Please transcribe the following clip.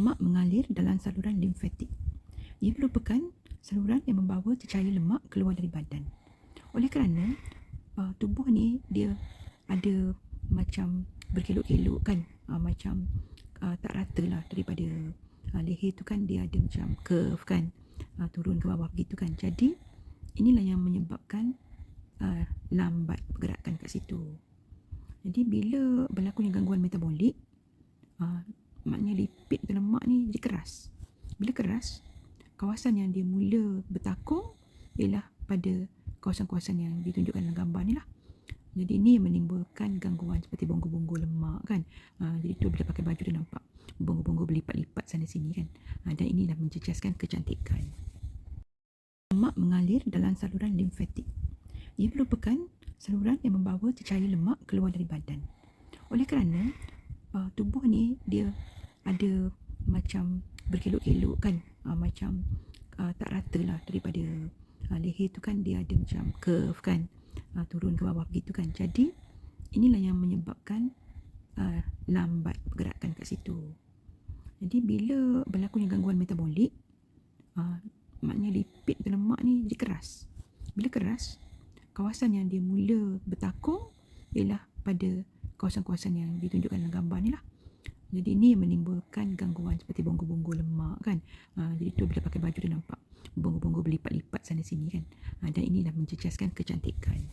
lemak mengalir dalam saluran limfatik. Ia merupakan saluran yang membawa cecair lemak keluar dari badan. Oleh kerana uh, tubuh ni dia ada macam berkelok-kelok kan, uh, macam uh, tak rata lah daripada uh, leher tu kan dia ada macam curve kan, uh, turun ke bawah begitu kan. Jadi inilah yang menyebabkan uh, lambat pergerakan kat situ. Jadi bila berlakunya gangguan metabolik, uh, maknanya lipid atau keras. Bila keras, kawasan yang dia mula bertakung ialah pada kawasan-kawasan yang ditunjukkan dalam gambar ni lah. Jadi ini yang menimbulkan gangguan seperti bonggol-bonggol lemak kan. Uh, jadi tu bila pakai baju dia nampak bonggol-bonggol berlipat-lipat sana sini kan. Uh, dan inilah mencecaskan kecantikan. Lemak mengalir dalam saluran limfatik. Ia merupakan saluran yang membawa cecair lemak keluar dari badan. Oleh kerana uh, tubuh ni dia ada macam berkelok-kelok kan. Uh, macam uh, tak rata lah daripada uh, leher tu kan dia ada macam curve kan. Uh, turun ke bawah begitu kan. Jadi inilah yang menyebabkan uh, lambat pergerakan kat situ. Jadi bila berlakunya gangguan metabolik uh, maknanya lipid lemak ni jadi keras. Bila keras kawasan yang dia mula bertakung ialah pada kawasan-kawasan yang ditunjukkan dalam gambar ni lah. Jadi ini yang menimbulkan gangguan kan. Ha, jadi tu bila pakai baju dia nampak bonggol-bonggol berlipat-lipat sana sini kan. Ha, dan inilah mencecaskan kecantikan.